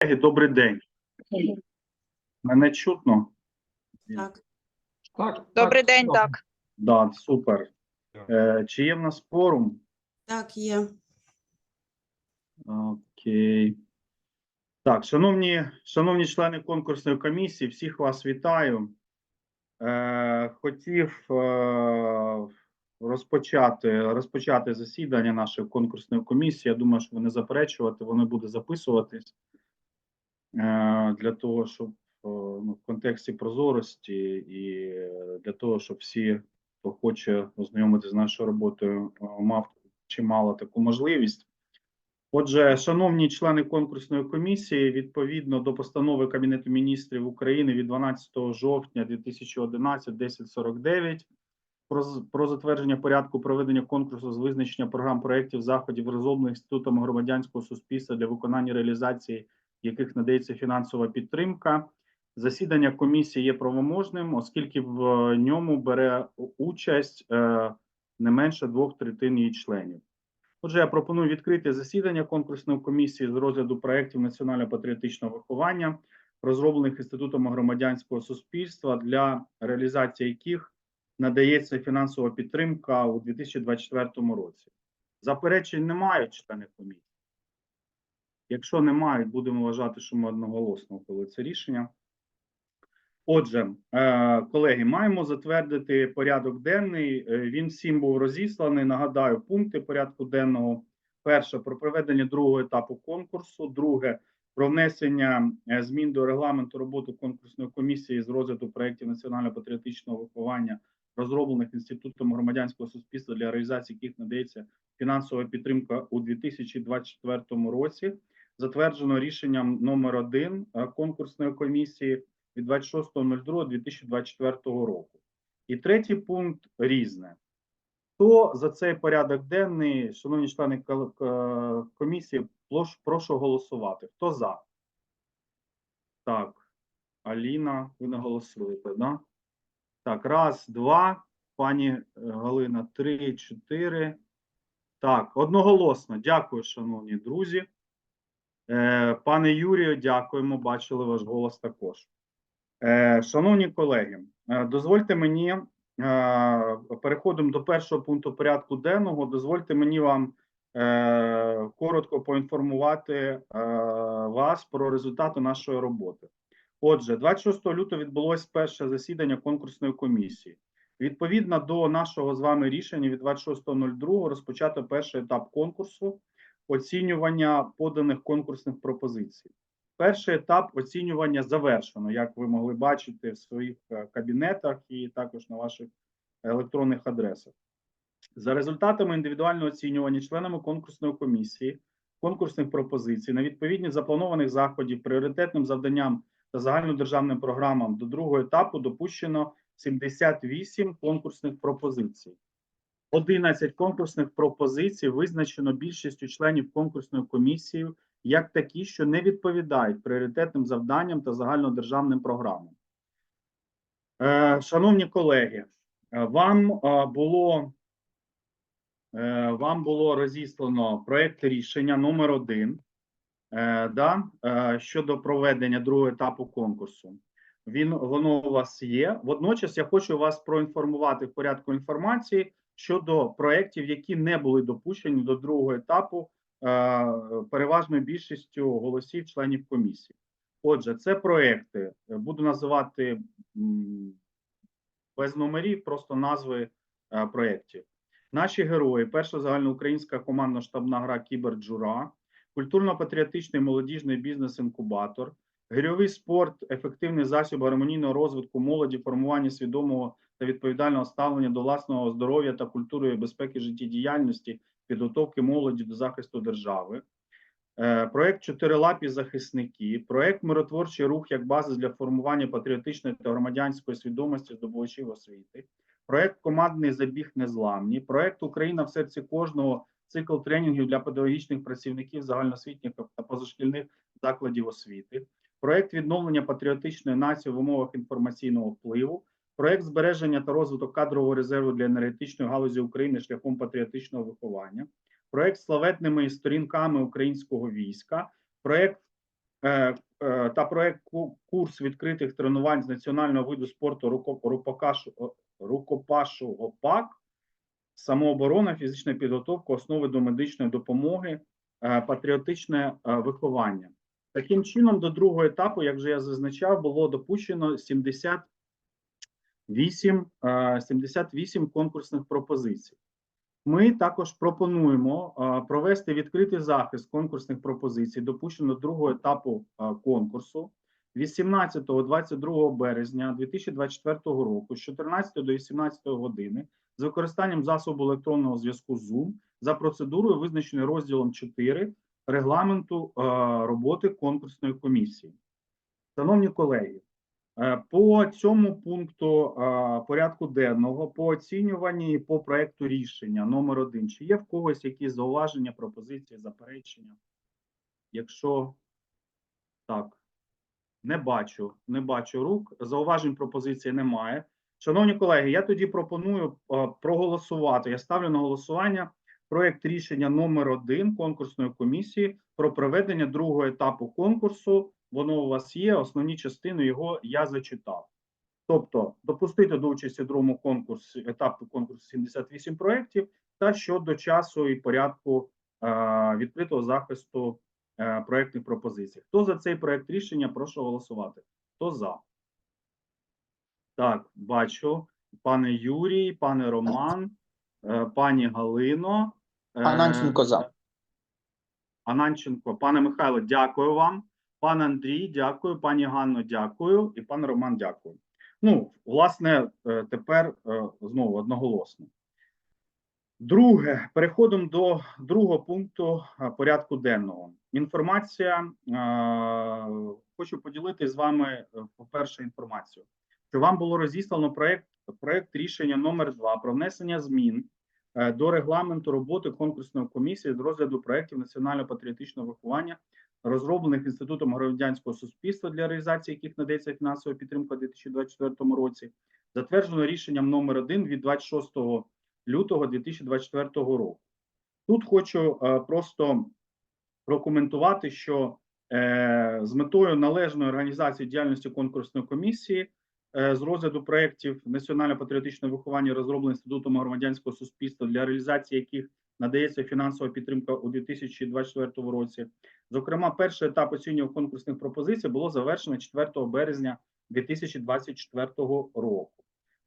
Колеги, добрий день. Мене чутно? Так, Так, Добрий так, день, добре. так. Да, супер. Е, чи є в нас форум? так, є. Окей. Так, шановні, шановні члени конкурсної комісії, всіх вас вітаю. Е, хотів е, розпочати, розпочати засідання нашої конкурсної комісії. Я думаю, що ви не заперечувати, воно буде записуватись для того, щоб е, ну, в контексті прозорості і е, для того, щоб всі, хто хоче ознайомитися з нашою роботою, е, мав чимало таку можливість. Отже, шановні члени конкурсної комісії, відповідно до постанови Кабінету міністрів України від 12 жовтня 2011 1049 про, з- про затвердження порядку проведення конкурсу з визначення програм проєктів заходів розроблених інститутом громадянського суспільства для виконання реалізації яких надається фінансова підтримка. Засідання комісії є правоможним, оскільки в ньому бере участь е, не менше двох третин її членів. Отже, я пропоную відкрити засідання конкурсної комісії з розгляду проєктів національно-патріотичного виховання, розроблених інститутом громадянського суспільства, для реалізації яких надається фінансова підтримка у 2024 році. Заперечень немає члени комісії. Якщо немає, будемо вважати, що ми одноголосно ухвалили це рішення. Отже, е, колеги, маємо затвердити порядок денний. Е, Він всім був розісланий. Нагадаю, пункти порядку денного. Перше про проведення другого етапу конкурсу. Друге про внесення е, змін до регламенту роботи конкурсної комісії з розгляду проєктів національно-патріотичного виховання, розроблених інститутом громадянського суспільства для реалізації яких надається фінансова підтримка у 2024 році затверджено рішенням номер 1 конкурсної комісії від 26.02.2024 року. І третій пункт різне. Хто за цей порядок денний, шановні члени комісії, прошу голосувати. Хто за? Так, Аліна, ви не голосуєте, да? Так, раз, два, пані е, Галина, три, чотири. Так, одноголосно. Дякую, шановні друзі. Е, Пане Юрію, дякуємо. Бачили ваш голос також. Е, Шановні колеги, е, дозвольте мені переходимо до першого пункту порядку денного. Дозвольте мені вам коротко поінформувати вас про результати нашої роботи. Отже, 26 лютого відбулось перше засідання конкурсної комісії. Відповідно до нашого з вами рішення від 26.02 розпочато перший етап конкурсу оцінювання поданих конкурсних пропозицій. Перший етап оцінювання завершено, як ви могли бачити в своїх е, кабінетах і також на ваших електронних адресах. За результатами індивідуального оцінювання членами конкурсної комісії конкурсних пропозицій на відповідність запланованих заходів пріоритетним завданням та загальнодержавним програмам до другого етапу допущено 78 конкурсних пропозицій. 11 конкурсних пропозицій визначено більшістю членів конкурсної комісії як такі, що не відповідають пріоритетним завданням та загальнодержавним програмам. Е, Шановні колеги, е, вам е, було вам було розіслано проект рішення номер 1 е, да, щодо проведення другого етапу конкурсу. Він воно у вас є. Водночас я хочу вас проінформувати в порядку інформації щодо проєктів, які не були допущені до другого етапу е, переважною більшістю голосів членів комісії. Отже, це проекти. Буду називати без номерів, просто назви е, проєктів. Наші герої: перша загальноукраїнська командно-штабна гра Кіберджура, культурно-патріотичний молодіжний бізнес-інкубатор, гирьовий спорт, ефективний засіб гармонійного розвитку молоді, формування свідомого та відповідального ставлення до власного здоров'я та культури безпеки життєдіяльності, підготовки молоді до захисту держави. Е, Проект Чотирилапі захисники, проект Миротворчий рух як база для формування патріотичної та громадянської свідомості здобувачів освіти, проект Командний забіг незламні, проект Україна в серці кожного цикл тренінгів для педагогічних працівників загальноосвітніх та позашкільних закладів освіти, проект відновлення патріотичної нації в умовах інформаційного впливу, проект збереження та розвиток кадрового резерву для енергетичної галузі України шляхом патріотичного виховання, проект славетними сторінками українського війська, проект е, е, та проект курс відкритих тренувань з національного виду спорту рукопашого ПАК, самооборона, фізична підготовка, основи до медичної допомоги, е, патріотичне е, виховання. Таким чином, до другого етапу, як вже я зазначав, було допущено 70 8, 78 е, конкурсних пропозицій. Ми також пропонуємо е, провести відкритий захист конкурсних пропозицій, допущено другого етапу е, конкурсу 18-22 березня 2024 року з 14 до 18 години з використанням засобу електронного зв'язку Zoom за процедурою, визначеною розділом 4 регламенту роботи конкурсної комісії. Шановні колеги, по цьому пункту е, порядку денного, по оцінюванні і по проекту рішення номер один, чи є в когось якісь зауваження, пропозиції, заперечення? Якщо так, не бачу, не бачу рук. Зауважень пропозиції немає. Шановні колеги, я тоді пропоную е, проголосувати. Я ставлю на голосування проект рішення номер один конкурсної комісії про проведення другого етапу конкурсу. Воно у вас є. Основні частини його я зачитав. Тобто, допустити до участі в другому конкурсі етапу конкурсу 78 проєктів та щодо часу і порядку е, відкритого захисту е, проєктних пропозицій. Хто за цей проєкт рішення? Прошу голосувати. Хто за? Так, бачу. Пане Юрій, пане Роман, е, пані Галино. е, Ананченко за. Ананченко, пане Михайло, дякую вам. Пан Андрій, дякую. Пані Ганно, дякую. І пан Роман, дякую. Ну, власне, е, тепер е, знову одноголосно. Друге, переходимо до другого пункту е, порядку денного. Інформація. Хочу поділитися з вами, по-перше, інформацію, що вам було розіслано проект, проект рішення номер 2 про внесення змін до регламенту роботи конкурсної комісії з розгляду проєктів національно-патріотичного виховання, розроблених інститутом громадянського суспільства для реалізації яких надається фінансова підтримка у 2024 році, затверджено рішенням номер 1 від 26 лютого 2024 року. Тут хочу е, просто прокоментувати, що е, з метою належної організації діяльності конкурсної комісії е, з розгляду проєктів національно-патріотичного виховання, розроблених інститутом громадянського суспільства, для реалізації яких надається фінансова підтримка у 2024 році. Зокрема, перший етап оцінювання конкурсних пропозицій було завершено 4 березня 2024 року.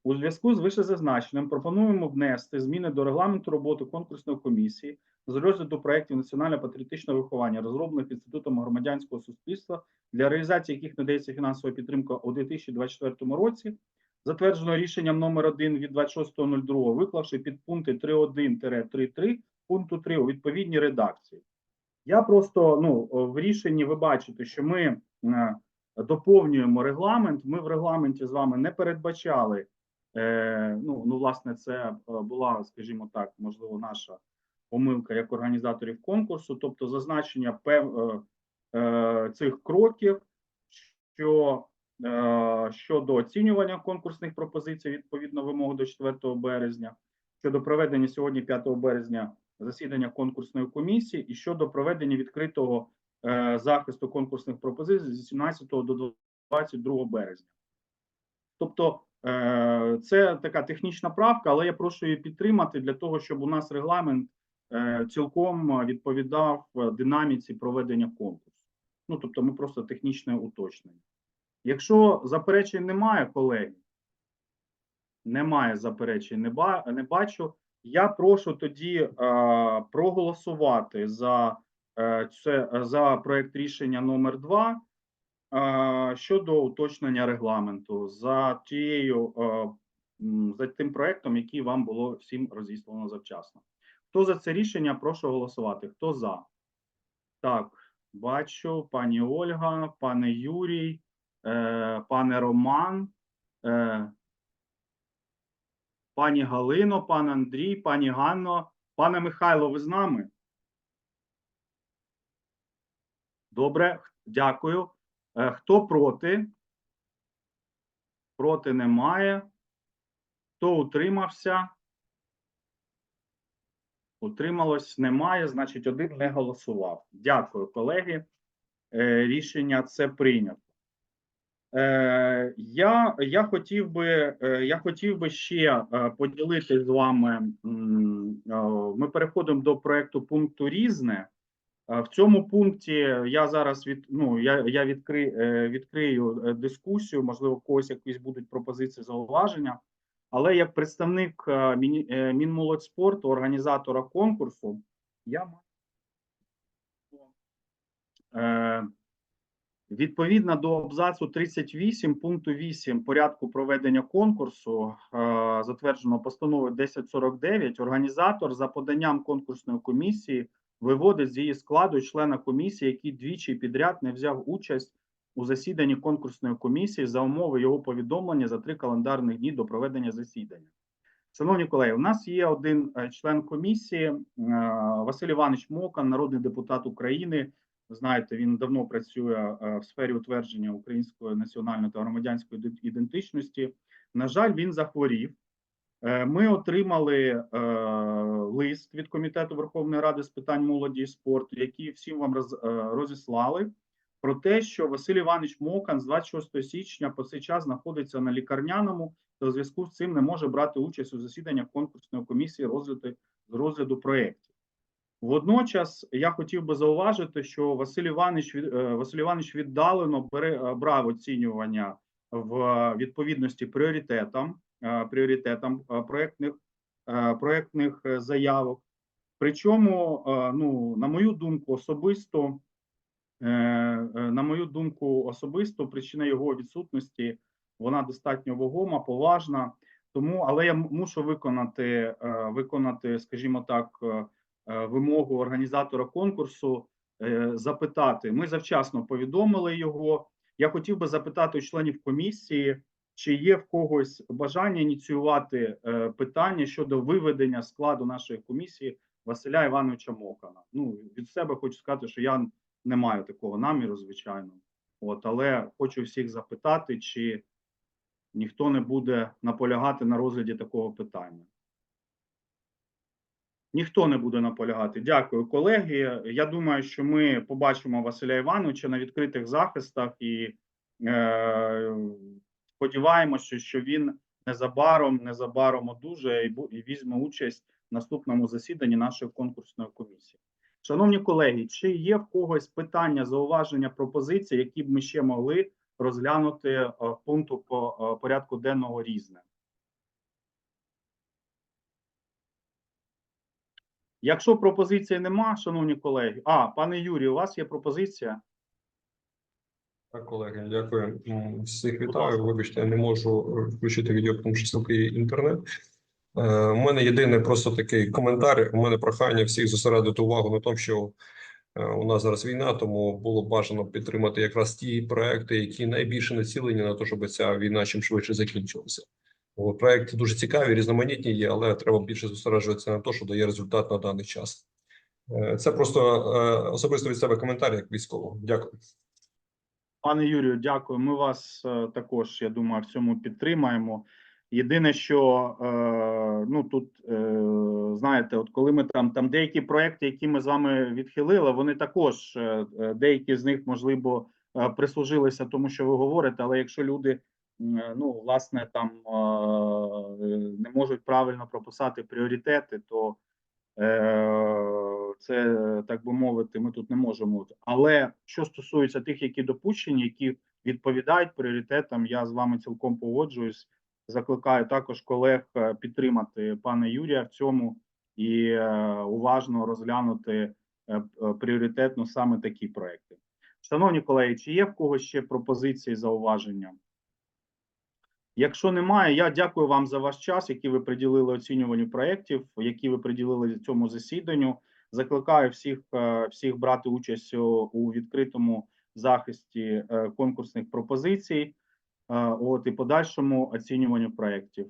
У зв'язку з вищезазначеним пропонуємо внести зміни до регламенту роботи конкурсної комісії з розгляду проєктів національно-патріотичного виховання, розроблених інститутом громадянського суспільства, для реалізації яких надається фінансова підтримка у 2024 році, затверджено рішенням номер 1 від 26.02, виклавши підпункти 3.1-3.3 пункту 3 у відповідній редакції. Я просто ну в рішенні ви бачите, що ми е, доповнюємо регламент. Ми в регламенті з вами не передбачали. Е, ну, ну, власне, це е, була, скажімо так, можливо, наша помилка як організаторів конкурсу, тобто зазначення пев, цих кроків, що щодо оцінювання конкурсних пропозицій відповідно вимоги до 4 березня, щодо проведення сьогодні, 5 березня, засідання конкурсної комісії, і щодо проведення відкритого е, захисту конкурсних пропозицій з 17 до 22 березня. Тобто е, це така технічна правка, але я прошу її підтримати для того, щоб у нас регламент е, цілком відповідав е, динаміці проведення конкурсу. Ну тобто, ми просто технічне уточнення. Якщо заперечень немає, колеги, немає заперечень, не, ба, не бачу. Я прошу тоді е, проголосувати за е, це за проект рішення номер 2 е, щодо уточнення регламенту за тією е, за тим проектом, який вам було всім розіслано завчасно. Хто за це рішення? Прошу голосувати. Хто за? Так, бачу, пані Ольга, пане Юрій, пане Роман. Е, Пані Галино, пан Андрій, пані Ганно, пане Михайло, ви з нами? Добре, дякую. Е, Хто проти? Проти немає. Хто утримався? Утрималось немає, значить, один не голосував. Дякую, колеги. Е, Рішення це прийнято. Е, Я, я хотів би, е, я хотів би ще е, поділитися з вами. Ми переходимо до проекту пункту різне. В цьому пункті я зараз від ну я, я відкри, відкрию дискусію. Можливо, у когось якісь будуть пропозиції зауваження. Але як представник Мінмолодьспорту, організатора конкурсу, я маю відповідно до абзацу 38 пункту 8 порядку проведення конкурсу, е, затвердженого постановою 1049, організатор за поданням конкурсної комісії виводить з її складу члена комісії, який двічі підряд не взяв участь у засіданні конкурсної комісії за умови його повідомлення за три календарних дні до проведення засідання. Шановні колеги, у нас є один е, член комісії е, Василь Іванович Мокан, народний депутат України. Ви Знаєте, він давно працює е, в сфері утвердження української національної та громадянської ідентичності. На жаль, він захворів. Е, Ми отримали е, лист від комітету Верховної Ради з питань молоді і спорту, який всім вам роз, розіслали про те, що Василь Іванович Мокан з 26 січня по цей час знаходиться на лікарняному та у зв'язку з цим не може брати участь у засіданнях конкурсної комісії розгляду з розгляду проєктів. Водночас я хотів би зауважити, що Василь Іванович е, Василь Іванович віддалено е, брав оцінювання в відповідності пріоритетам е, пріоритетам проектних проектних е, заявок. Причому, ну на мою думку, особисто на мою думку, особисто причина його відсутності вона достатньо вагома, поважна. Тому, але я мушу виконати, виконати, скажімо так, вимогу організатора конкурсу, е, запитати. Ми завчасно повідомили його. Я хотів би запитати у членів комісії, чи є в когось бажання ініціювати е, питання щодо виведення складу нашої комісії Василя Івановича Мокана. Ну від себе хочу сказати, що я не маю такого наміру, звичайно. От, але хочу всіх запитати, чи ніхто не буде наполягати на розгляді такого питання. Ніхто не буде наполягати. Дякую, колеги. Я думаю, що ми побачимо Василя Івановича на відкритих захистах і е, сподіваємося, що він незабаром, незабаром одужає і, і візьме участь в наступному засіданні нашої конкурсної комісії. Шановні колеги, чи є в когось питання, зауваження, пропозиції, які б ми ще могли розглянути е, в пункту по е, порядку денного різне? Якщо пропозиції нема, шановні колеги, а пане Юрію, у вас є пропозиція? Так, колеги, дякую. М, Всіх вітаю. Вибачте, я не можу е, включити відео, тому що слабкий інтернет. Е, У мене єдиний просто такий коментар. У мене прохання всіх зосередити увагу на тому, що е, у нас зараз війна, тому було б бажано підтримати якраз ті проекти, які найбільше націлені на те, щоб ця війна чим швидше закінчилася. Проекти дуже цікаві, різноманітні є, але треба більше зосереджуватися на те, що дає результат на даний час. Е, Це просто е, особисто від себе коментар як військового. Дякую. Пане Юрію, дякую. Ми вас е, також, я думаю, в цьому підтримаємо. Єдине, що ну тут знаєте, от коли ми там там деякі проекти, які ми з вами відхилили, вони також деякі з них можливо прислужилися тому, що ви говорите. Але якщо люди ну власне там е, не можуть правильно прописати пріоритети, то Е, це так би мовити, ми тут не можемо. Але що стосується тих, які допущені, які відповідають пріоритетам, я з вами цілком погоджуюсь. Закликаю також колег е, підтримати пана Юрія в цьому і е, уважно розглянути е, е, пріоритетно саме такі проекти. Шановні колеги, чи є в когось ще пропозиції зауваження? Якщо немає, я дякую вам за ваш час, який ви приділили оцінюванню проєктів, які ви приділили цьому засіданню. Закликаю всіх, е, всіх брати участь у, відкритому захисті е, конкурсних пропозицій, е, от і подальшому оцінюванню проєктів.